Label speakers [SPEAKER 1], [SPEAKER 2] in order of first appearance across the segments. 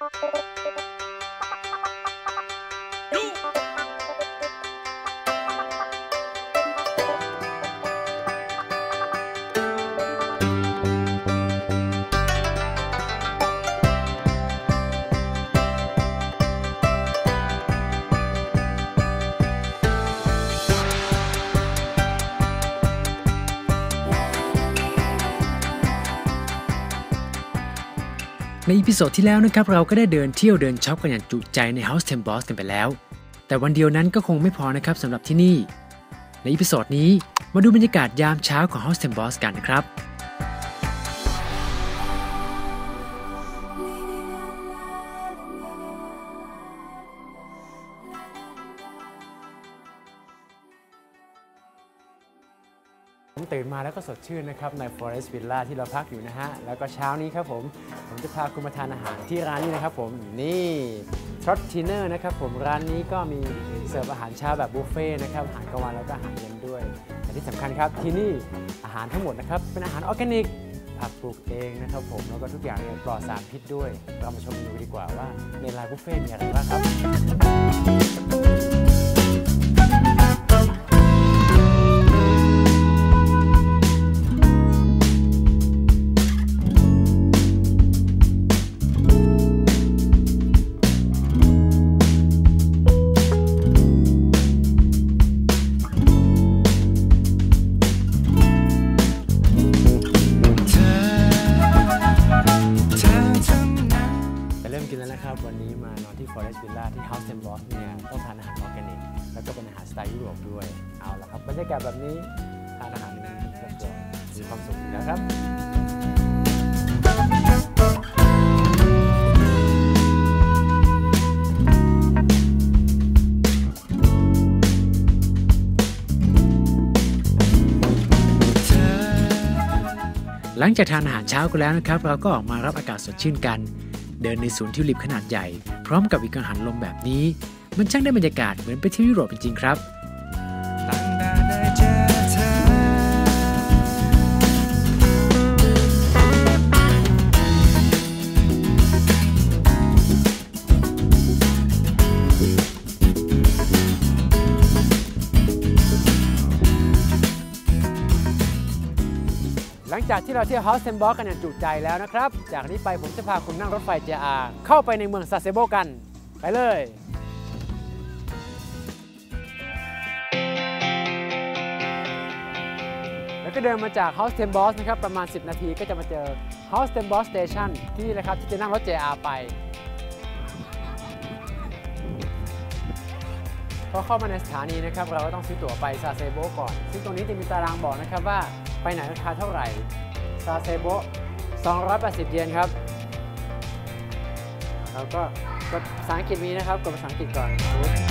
[SPEAKER 1] Música ในอีพิโซดที่แล้วนะครับเราก็ได้เดินเที่ยวเดินช็อปกันอย่างจุใจใน House t e m b o s กันไปแล้ว แต่วันเดียวนั้นก็คงไม่พอนะครับสำหรับที่นี่ ในอีพิโซดนี้มาดูบรรยากาศยามเช้าของ House t e m b o s กันนะครับ ผมตื่นมาแล้วก็สดชื่นนะครับใน Forest Villa ที่เราพักอยู่นะฮะ แล้วก็เช้านี้ครับผม ผมจะพาคุณมาทานอาหารที่ร้านนี้นะครับผม นี่ทรอตทินเนอร์นะครับผมร้านนี้ก็มีเสิร์ฟอาหารเช้าแบบบุฟเฟ่ต์นะครับอาหารกลางวันแล้วก็อาหารเย็นด้วยแต่ที่สำคัญครับที่นี่อาหารทั้งหมดนะครับเป็นอาหารออร์แกนิกผักปลูกเองนะครับผมแล้วก็ทุกอย่างเนี่ยปลอดสารพิษด้วย เรามาชมเมนูดีกว่าว่าในร้านบุฟเฟ่ต์มีอะไรบ้างครับ หลังจากทานอาหารเช้ากันแล้วนะครับ เราก็ออกมารับอากาศสดชื่นกัน เดินในสวนทิวลิปขนาดใหญ่ พร้อมกับวิกังหันลมแบบนี้ มันช่างได้บรรยากาศเหมือนไปเที่ยวยุโรปจริงๆครับ
[SPEAKER 2] จา
[SPEAKER 1] กที่เราเที่ยว House and Boss กันอย่างจุใจแล้วนะครับ จากนี้ไปผมจะพาคุณนั่งรถไฟ JR เข้าไปในเมืองซาเซโบกัน ไปเลยแล้วก็เดินมาจาก House t e m b o s นะครับประมาณ 10 นาทีก็จะมาเจอ House t e m Boss Station ที่นี่นะครับที่จะนั่งรถ JR ไป พอเข้ามาในสถานีนะครับเราก็ต้องซื้อตั๋วไปซาเซโบก่อน ซึ่งตรงนี้จะมีตารางบอกนะครับว่า ไปไหนราคาเท่าไหร่ ซาเซโบ280 เยนครับเราก็กดภาษาอังกฤษมีนะครับกดภาษาอังกฤษก่อน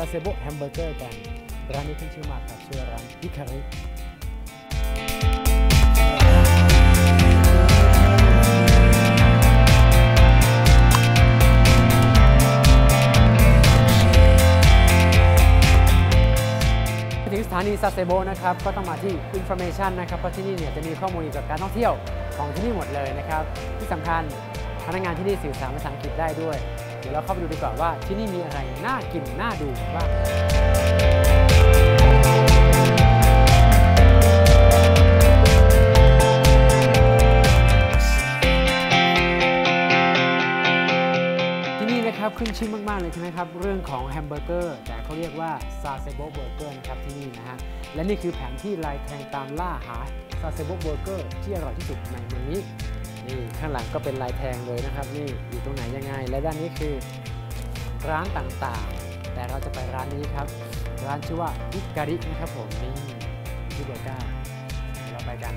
[SPEAKER 1] ซาเซโบแฮมเบอร์เกอร์กัน ร้านนี้ขึ้นชื่อมากครับชื่อร้านพิคาริถึงสถานีซาเซโบนะครับ ก็ต้องมาที่ Information นะครับ เพราะที่นี่เนี่ยจะมีข้อมูลเกี่ยวกับการท่องเที่ยวของที่นี่หมดเลยนะครับ ที่สำคัญพนักงานที่นี่สื่อสารภาษาอังกฤษได้ด้วย ดี๋ยวเราเข้าไปดูดีกว่าว่าที่นี่มีอะไรน่ากินน่าดูบ้างที่นี่นะครับขึ้นชื่อมาก ๆ เลยใช่ไหมครับ เรื่องของแฮมเบอร์เกอร์ แต่เขาเรียกว่าซาเซโบเบอร์เกอร์นะครับที่นี่นะฮะ และนี่คือแผนที่ลายแทงตามล่าหาซาเซโบเบอร์เกอร์ที่อร่อยที่สุดในเมืองนี้ นี่ข้างหลังก็เป็นลายแทงเลยนะครับ นี่อยู่ตรงไหนยังไง และด้านนี้คือร้านต่างๆ แต่เราจะไปร้านนี้ครับ ร้านชื่อว่าพิการินะครับผมนี่ที่เบอร์เก้าเดี๋ยวเราไปกัน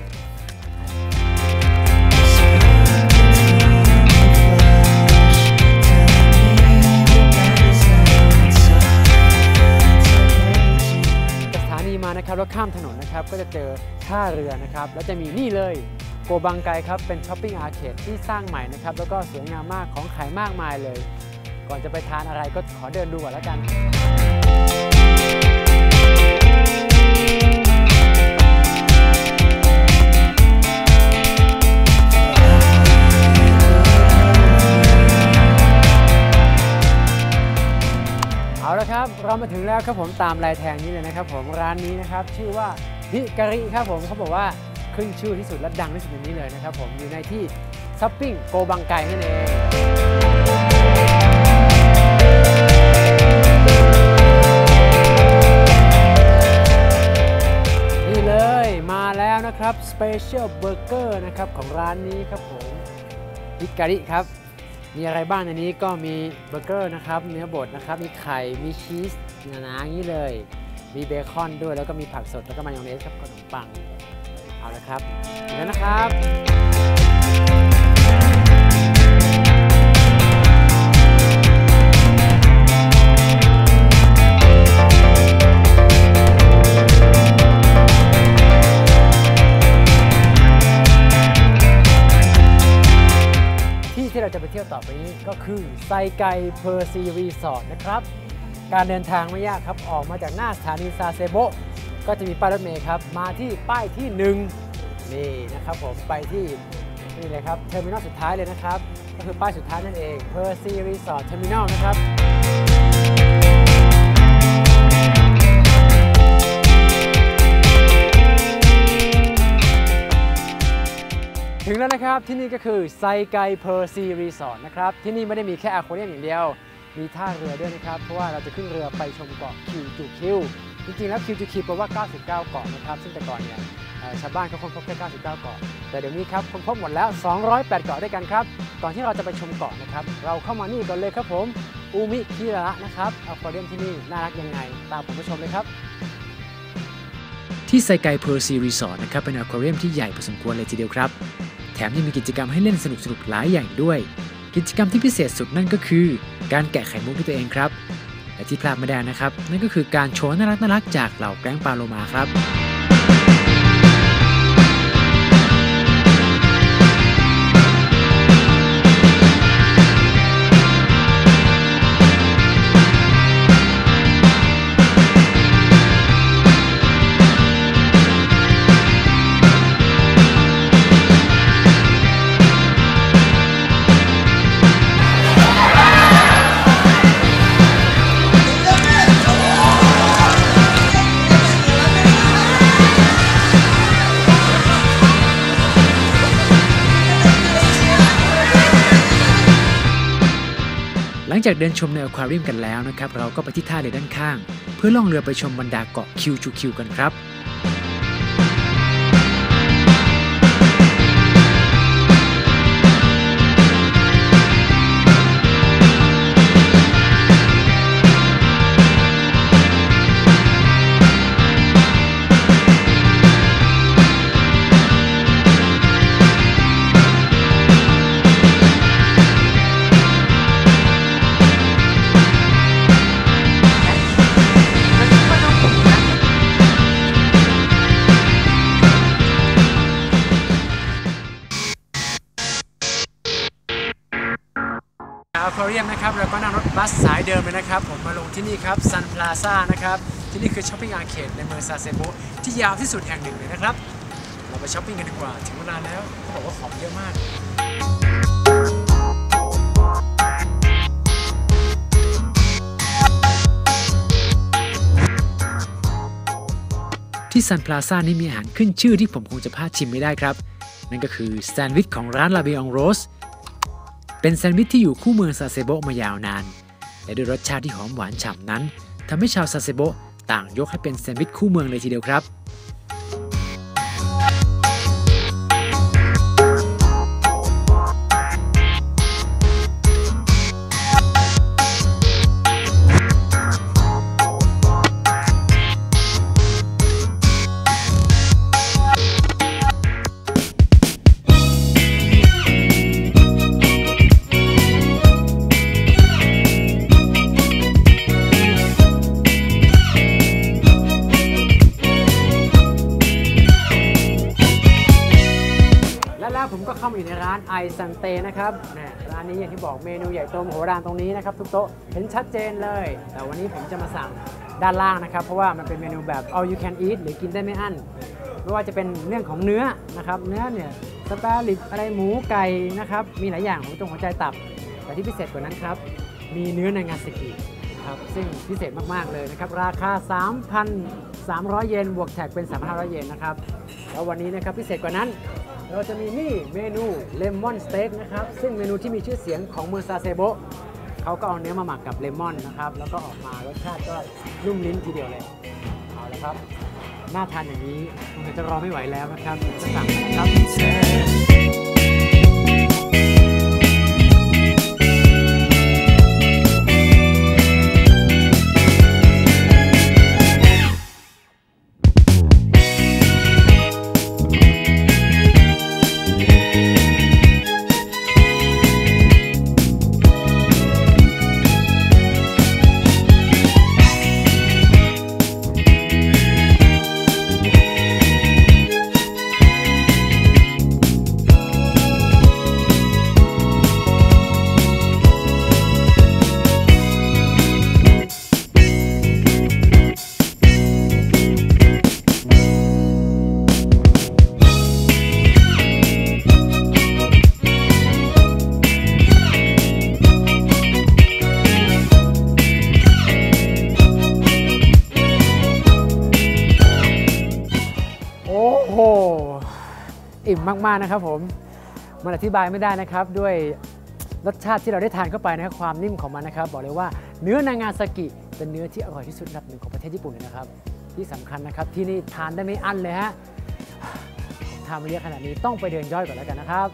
[SPEAKER 2] เนะ
[SPEAKER 1] ครับแล้วข้ามถนนนะครับ ก็จะเจอท่าเรือนะครับ แล้วจะมีนี่เลย โกบังไกครับเป็นช้อปปิ้งอาร์เคดที่สร้างใหม่นะครับแล้วก็สวยงามมากของขายมากมายเลย ก่อนจะไปทานอะไรก็ขอเดินดูก่อนแล้วกัน เอาละครับ เรามาถึงแล้วครับผมตามลายแทงนี้เลยนะครับผมร้านนี้นะครับชื่อว่าฮิกริครับผมเขาบอกว่า ขึ้นชื่อที่สุดและดังที่สุดในนี้เลยนะครับผมอยู่ในที่ช้อปปิ้งโกบังไกนั่นเองนี่เลยมาแล้วนะครับสเปเชียลเบอร์เกอร์นะครับของร้านนี้ครับผมฮิการิครับ มีอะไรบ้างในนี้ก็มีเบอร์เกอร์นะครับเนื้อบดนะครับมีไข่มีชีสหนาๆอย่างนี้เลย มีเบคอนด้วยแล้วก็มีผักสดแล้วก็มายองเนสครับขนมปัง เอาละครับถึงแล้วนะครับที่ที่เราจะไปเที่ยวต่อไปนี้ก็คือไซไกเพอร์ซีรีสอร์ทนะครับ การเดินทางไม่ยากครับ ออกมาจากหน้าสถานีซาเซโบ ก็จะมีป้ายรถเมล์ครับ มาที่ป้ายที่ 1 นี่นะครับผมไปที่นี่เลยครับเทอร์มินอลสุดท้ายเลยนะครับ ก็คือป้ายสุดท้ายนั่นเองเพอร์ซีรีสอร์ทเทอร์มินอลนะครับถึงแล้วนะครับที่นี่ก็คือไซไกเพอร์ซีรีสอร์ทนะครับที่นี่ไม่ได้มีแค่อควาเรียมอย่างเดียว มีท่าเรือด้วยนะครับ เพราะว่าเราจะขึ้นเรือไปชมเกาะคิวจูคิว จริงๆแล้วคิวจูคิวแปลว่า 99 เกาะนะครับ ซึ่งแต่ก่อนเนี่ยชาวบ้านเขาค้นพบแค่99 เกาะ แต่เดี๋ยวนี้ครับค้นพบหมดแล้ว 208 เกาะด้วยกันครับ ก่อนที่เราจะไปชมเกาะนะครับ เราเข้ามานี่ก่อนเลยครับผม อูมิคิระนะครับอควาเรียมที่นี่น่ารักยังไง ตามผมไปชมเลยครับ
[SPEAKER 3] ที่ไซไกเพอร์ซีรีสอร์ทนะครับ เป็นอควาเรียมที่ใหญ่พอสมควรเลยทีเดียวครับ แถมยังมีกิจกรรมให้เล่นสนุกๆหลายอย่างด้วย กิจกรรมที่พิเศษสุดนั่นก็คือ การแกะไข่มุกด้วยตัวเองครับ ที่พลาดไม่ได้นะครับ นั่นก็คือการโชว์น่ารักน่ารักๆจากเหล่าแก๊งปลาโลมาครับ จากเดินชมในอควาเรียมกันแล้วนะครับ เราก็ไปที่ท่าเรือด้านข้าง เพื่อล่องเรือไปชมบรรดาเกาะคิวจูคิวกันครับ
[SPEAKER 1] อควาเรียมนะครับเราก็นั่งรถบัสสายเดิมเลยนะครับ ผมมาลงที่นี่ครับซันพลาซ่านะครับ ที่นี่คือช้อปปิ้งอาร์เคดในเมืองซาเซโบที่ยาวที่สุดแห่งหนึ่งเลยนะครับ เราไปช้อปปิ้งกันดีกว่า ถึงเวลาแล้วเขาบอกว่าของเยอะมาก
[SPEAKER 3] ที่ซันพลาซ่านี่มีอาหารขึ้นชื่อที่ผมคงจะพลาดชิมไม่ได้ครับ นั่นก็คือแซนด์วิชของร้านลาเบองโรส เป็นแซนด์วิชที่อยู่คู่เมืองซาเซโบมายาวนาน และด้วยรสชาติที่หอมหวานฉ่ำนั้นทำให้ชาวซาเซโบต่างยกให้เป็นแซนด์วิชคู่เมืองเลยทีเดียวครับ
[SPEAKER 1] ผมก็เข้ามาอยู่ในร้านไอซันเตนะครับร้านนี้อย่างที่บอกเมนูใหญ่โตมโหฬารตรงนี้นะครับทุกโต๊ะเห็นชัดเจนเลย แต่วันนี้ผมจะมาสั่งด้านล่างนะครับ เพราะว่ามันเป็นเมนูแบบ all you can eat หรือกินได้ไม่อั้นไม่ว่าจะเป็นเรื่องของเนื้อนะครับ เนื้อเนี่ยสปาลิปอะไรหมูไก่นะครับ มีหลายอย่างหัวจงหัวใจตับ แต่ที่พิเศษกว่านั้นครับ มีเนื้อนางาสกิครับซึ่งพิเศษมาก ๆ เลยนะครับ ราคา 3,300 เยนบวกแท็กเป็น 3,500 เยนนะครับ แล้ววันนี้นะครับพิเศษกว่านั้น เราจะมีนี่เมนูเลมอนสเต็กนะครับ ซึ่งเมนูที่มีชื่อเสียงของเมืองซาเซโบเขาก็เอาเนื้อมาหมักกับเลมอนนะครับ แล้วก็ออกมารสชาติก็นุ่มลิ้นทีเดียวเลย เอาละครับ น่าทานอย่างนี้คงจะรอไม่ไหวแล้วนะครับจะสั่งนะครับ อิ่มมากๆนะครับผมมันอธิบายไม่ได้นะครับด้วยรสชาติที่เราได้ทานเข้าไปนะครับความนิ่มของมันนะครับ บอกเลยว่าเนื้อนางาซากิเป็นเนื้อที่อร่อยที่สุดอันดับหนึ่งของประเทศญี่ปุ่นเลยนะครับ ที่สำคัญนะครับที่นี่ทานได้ไม่อั้นเลยฮะทานมาเยอะขนาดนี้ต้องไปเดินย่อยก่อนแล้วกันนะครับ